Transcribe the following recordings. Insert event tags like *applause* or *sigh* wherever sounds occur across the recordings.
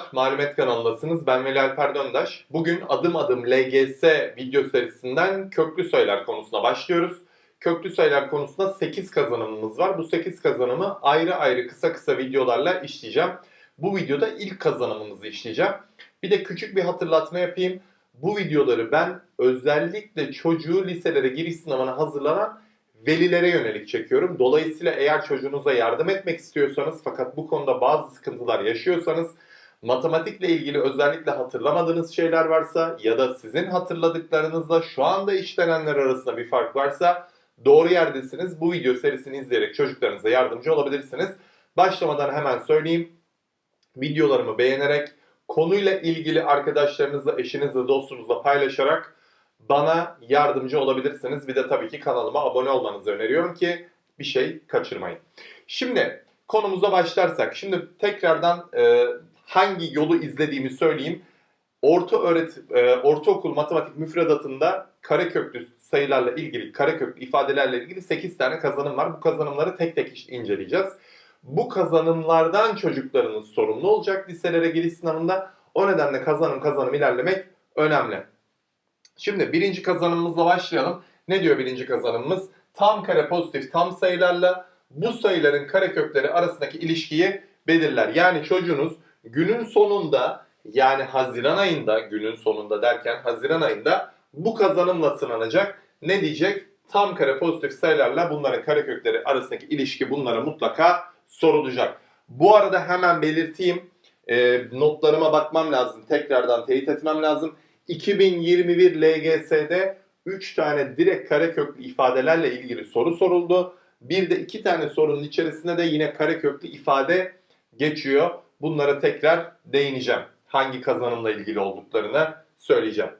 Merhabalar, Malumet kanalındasınız. Ben Veli Alper Döndaş. Bugün adım adım LGS video serisinden köklü sayılar konusuna başlıyoruz. Köklü sayılar konusunda 8 kazanımımız var. Bu 8 kazanımı ayrı ayrı kısa kısa videolarla işleyeceğim. Bu videoda ilk kazanımımızı işleyeceğim. Bir de küçük bir hatırlatma yapayım. Bu videoları ben özellikle çocuğu liselere giriş sınavına hazırlanan velilere yönelik çekiyorum. Dolayısıyla eğer çocuğunuza yardım etmek istiyorsanız fakat bu konuda bazı sıkıntılar yaşıyorsanız matematikle ilgili özellikle hatırlamadığınız şeyler varsa ya da sizin hatırladıklarınızla şu anda işlenenler arasında bir fark varsa doğru yerdesiniz. Bu video serisini izleyerek çocuklarınıza yardımcı olabilirsiniz. Başlamadan hemen söyleyeyim. Videolarımı beğenerek konuyla ilgili arkadaşlarınızla, eşinizle, dostunuzla paylaşarak bana yardımcı olabilirsiniz. Bir de tabii ki kanalıma abone olmanızı öneriyorum ki bir şey kaçırmayın. Şimdi konumuza başlarsak. Şimdi tekrardan e, hangi yolu izlediğimi söyleyeyim. Orta öğret e, ortaokul matematik müfredatında kareköklü sayılarla ilgili, kareköklü ifadelerle ilgili 8 tane kazanım var. Bu kazanımları tek tek inceleyeceğiz. Bu kazanımlardan çocuklarınız sorumlu olacak liselere giriş sınavında. O nedenle kazanım kazanım ilerlemek önemli. Şimdi birinci kazanımımızla başlayalım. Ne diyor birinci kazanımımız? Tam kare pozitif tam sayılarla bu sayıların karekökleri arasındaki ilişkiyi belirler. Yani çocuğunuz günün sonunda yani Haziran ayında günün sonunda derken Haziran ayında bu kazanımla sınanacak. Ne diyecek? Tam kare pozitif sayılarla bunların karekökleri arasındaki ilişki bunlara mutlaka sorulacak. Bu arada hemen belirteyim. E, notlarıma bakmam lazım. Tekrardan teyit etmem lazım. 2021 LGS'de 3 tane direkt kareköklü ifadelerle ilgili soru soruldu. Bir de 2 tane sorunun içerisinde de yine kareköklü ifade geçiyor. Bunlara tekrar değineceğim. Hangi kazanımla ilgili olduklarını söyleyeceğim.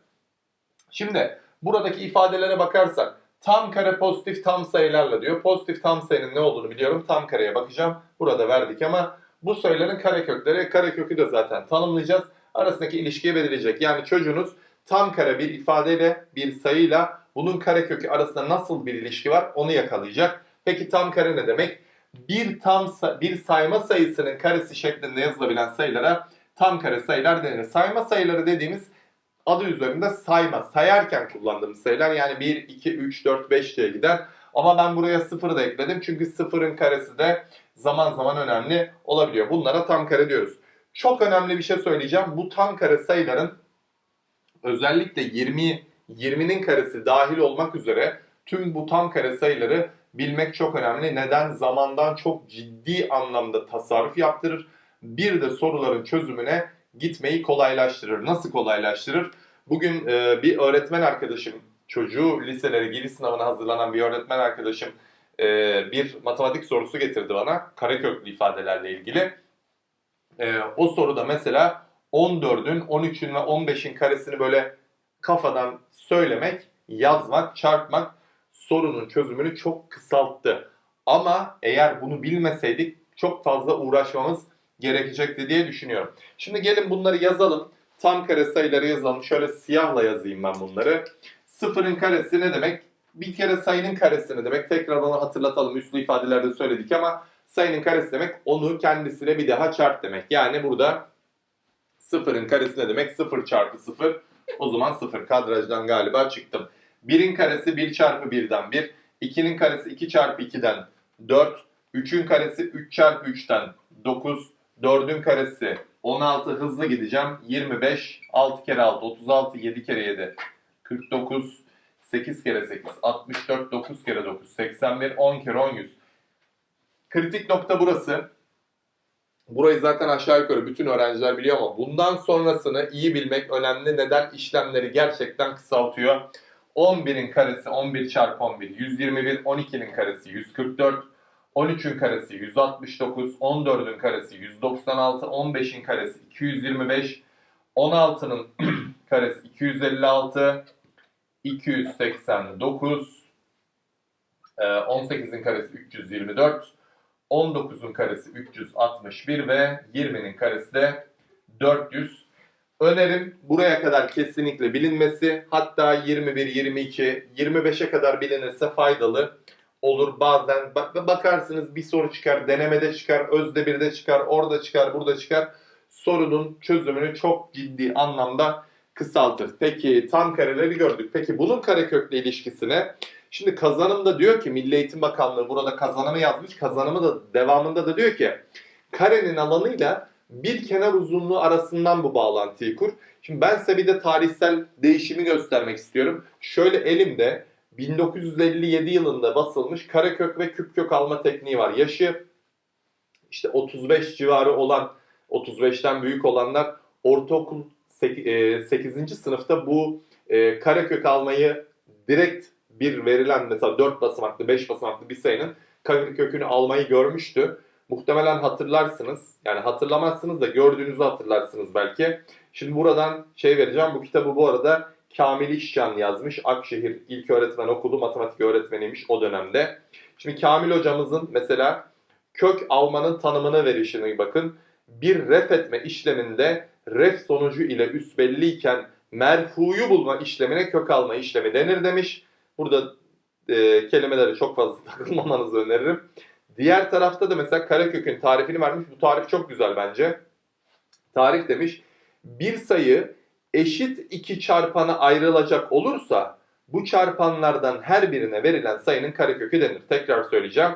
Şimdi buradaki ifadelere bakarsak tam kare pozitif tam sayılarla diyor. Pozitif tam sayının ne olduğunu biliyorum. Tam kareye bakacağım. Burada verdik ama bu sayıların karekökleri, karekökü de zaten tanımlayacağız. Arasındaki ilişkiyi belirleyecek. Yani çocuğunuz tam kare bir ifadeyle, bir sayıyla bunun karekökü arasında nasıl bir ilişki var onu yakalayacak. Peki tam kare ne demek? Bir tam bir sayma sayısının karesi şeklinde yazılabilen sayılara tam kare sayılar denir. Sayma sayıları dediğimiz adı üzerinde sayma, sayarken kullandığımız sayılar yani 1, 2, 3, 4, 5 diye gider. Ama ben buraya 0 da ekledim çünkü sıfırın karesi de zaman zaman önemli olabiliyor. Bunlara tam kare diyoruz. Çok önemli bir şey söyleyeceğim. Bu tam kare sayıların özellikle 20 20'nin karesi dahil olmak üzere tüm bu tam kare sayıları bilmek çok önemli. Neden? Zamandan çok ciddi anlamda tasarruf yaptırır. Bir de soruların çözümüne gitmeyi kolaylaştırır. Nasıl kolaylaştırır? Bugün e, bir öğretmen arkadaşım, çocuğu liselere giriş sınavına hazırlanan bir öğretmen arkadaşım e, bir matematik sorusu getirdi bana. Kareköklü ifadelerle ilgili. E, o soruda mesela 14'ün, 13'ün ve 15'in karesini böyle kafadan söylemek, yazmak, çarpmak sorunun çözümünü çok kısalttı. Ama eğer bunu bilmeseydik çok fazla uğraşmamız gerekecekti diye düşünüyorum. Şimdi gelin bunları yazalım. Tam kare sayıları yazalım. Şöyle siyahla yazayım ben bunları. Sıfırın karesi ne demek? Bir kere sayının karesi ne demek? Tekrar onu hatırlatalım. Üslü ifadelerde söyledik ama sayının karesi demek onu kendisine bir daha çarp demek. Yani burada sıfırın karesi ne demek? Sıfır çarpı sıfır. O zaman sıfır. Kadrajdan galiba çıktım. 1'in karesi 1 çarpı 1'den 1. 2'nin karesi 2 çarpı 2'den 4. 3'ün karesi 3 çarpı 3'ten 9. 4'ün karesi 16 hızlı gideceğim. 25. 6 kere 6 36. 7 kere 7 49. 8 kere 8 64. 9 kere 9 81. 10 kere 10 100. Kritik nokta burası. Burayı zaten aşağı yukarı bütün öğrenciler biliyor ama bundan sonrasını iyi bilmek önemli. Neden? işlemleri gerçekten kısaltıyor. 11'in karesi 11 çarpı 11 121, 12'nin karesi 144, 13'ün karesi 169, 14'ün karesi 196, 15'in karesi 225, 16'nın *clears throat* karesi 256, 289, 18'in karesi 324, 19'un karesi 361 ve 20'nin karesi de 400. Önerim buraya kadar kesinlikle bilinmesi. Hatta 21, 22, 25'e kadar bilinirse faydalı olur. Bazen bak, bakarsınız bir soru çıkar, denemede çıkar, özde birde çıkar, orada çıkar, burada çıkar. sorunun çözümünü çok ciddi anlamda kısaltır. Peki tam kareleri gördük. Peki bunun karekökle ilişkisine şimdi kazanımda diyor ki Milli Eğitim Bakanlığı burada kazanımı yazmış. Kazanımı da devamında da diyor ki karenin alanıyla bir kenar uzunluğu arasından bu bağlantıyı kur. Şimdi ben size bir de tarihsel değişimi göstermek istiyorum. Şöyle elimde 1957 yılında basılmış karekök ve küpkök alma tekniği var. Yaşı işte 35 civarı olan, 35'ten büyük olanlar ortaokul 8. sınıfta bu e, karekök almayı direkt bir verilen mesela 4 basamaklı, 5 basamaklı bir sayının karekökünü almayı görmüştü. Muhtemelen hatırlarsınız. Yani hatırlamazsınız da gördüğünüzü hatırlarsınız belki. Şimdi buradan şey vereceğim. Bu kitabı bu arada Kamil İşcan yazmış. Akşehir İlköğretmen Okulu matematik öğretmeniymiş o dönemde. Şimdi Kamil hocamızın mesela kök almanın tanımını verişine bakın. Bir ref etme işleminde ref sonucu ile üs belliyken merfuyu bulma işlemine kök alma işlemi denir demiş. Burada e, kelimelere çok fazla *laughs* takılmamanızı öneririm. Diğer tarafta da mesela karekökün tarifini vermiş. Bu tarif çok güzel bence. Tarif demiş. Bir sayı eşit iki çarpana ayrılacak olursa bu çarpanlardan her birine verilen sayının karekökü denir. Tekrar söyleyeceğim.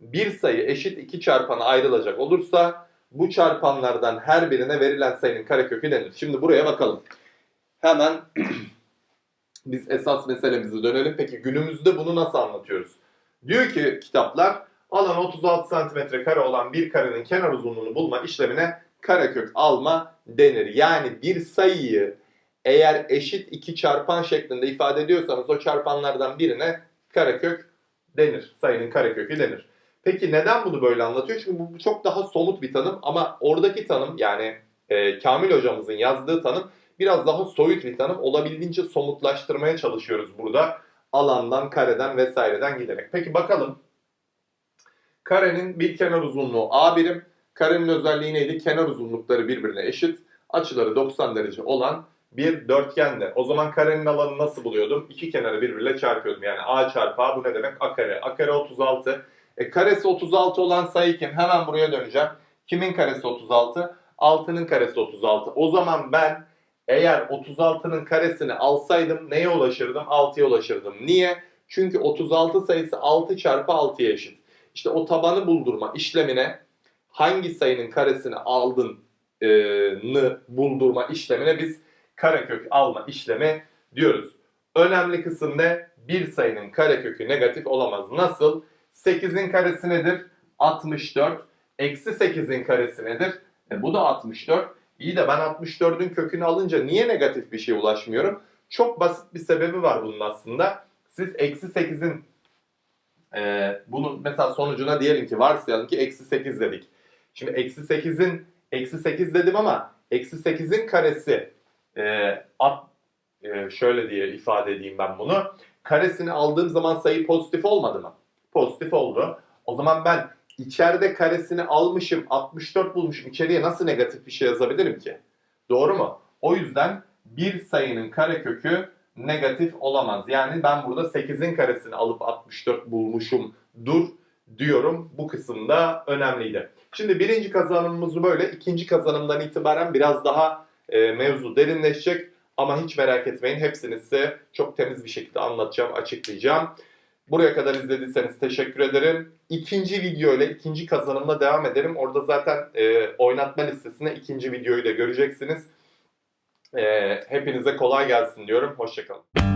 Bir sayı eşit iki çarpana ayrılacak olursa bu çarpanlardan her birine verilen sayının karekökü denir. Şimdi buraya bakalım. Hemen *clears throat* biz esas meselemize dönelim. Peki günümüzde bunu nasıl anlatıyoruz? Diyor ki kitaplar alan 36 santimetre kare olan bir karenin kenar uzunluğunu bulma işlemine karekök alma denir. Yani bir sayıyı eğer eşit iki çarpan şeklinde ifade ediyorsanız o çarpanlardan birine karekök denir. Sayının karekökü denir. Peki neden bunu böyle anlatıyor? Çünkü bu çok daha somut bir tanım ama oradaki tanım yani e, Kamil hocamızın yazdığı tanım biraz daha soyut bir tanım. Olabildiğince somutlaştırmaya çalışıyoruz burada. Alandan, kareden vesaireden giderek. Peki bakalım. Karenin bir kenar uzunluğu A birim. Karenin özelliği neydi? Kenar uzunlukları birbirine eşit. Açıları 90 derece olan bir dörtgende. O zaman karenin alanını nasıl buluyordum? İki kenarı birbiriyle çarpıyordum. Yani A çarpı A bu ne demek? A kare. A kare 36. E, karesi 36 olan sayı kim? Hemen buraya döneceğim. Kimin karesi 36? 6'nın karesi 36. O zaman ben eğer 36'nın karesini alsaydım neye ulaşırdım? 6'ya ulaşırdım. Niye? Çünkü 36 sayısı 6 çarpı 6'ya eşit. İşte o tabanı buldurma işlemine hangi sayının karesini aldın e, buldurma işlemine biz karekök alma işlemi diyoruz. Önemli kısım ne? Bir sayının karekökü negatif olamaz. Nasıl? 8'in karesi nedir? 64. Eksi 8'in karesi nedir? E, bu da 64. İyi de ben 64'ün kökünü alınca niye negatif bir şeye ulaşmıyorum? Çok basit bir sebebi var bunun aslında. Siz eksi 8'in e, bunun mesela sonucuna diyelim ki varsayalım ki eksi 8 dedik. Şimdi eksi 8'in eksi 8 dedim ama eksi 8'in karesi e, at, e, şöyle diye ifade edeyim ben bunu. Karesini aldığım zaman sayı pozitif olmadı mı? Pozitif oldu. O zaman ben içeride karesini almışım 64 bulmuşum. İçeriye nasıl negatif bir şey yazabilirim ki? Doğru mu? O yüzden bir sayının karekökü negatif olamaz. Yani ben burada 8'in karesini alıp 64 bulmuşum dur diyorum. Bu kısımda önemliydi. Şimdi birinci kazanımımız böyle. İkinci kazanımdan itibaren biraz daha e, mevzu derinleşecek. Ama hiç merak etmeyin. Hepsini size çok temiz bir şekilde anlatacağım, açıklayacağım. Buraya kadar izlediyseniz teşekkür ederim. İkinci video ile ikinci kazanımla devam edelim. Orada zaten e, oynatma listesine ikinci videoyu da göreceksiniz. E, hepinize kolay gelsin diyorum. Hoşçakalın.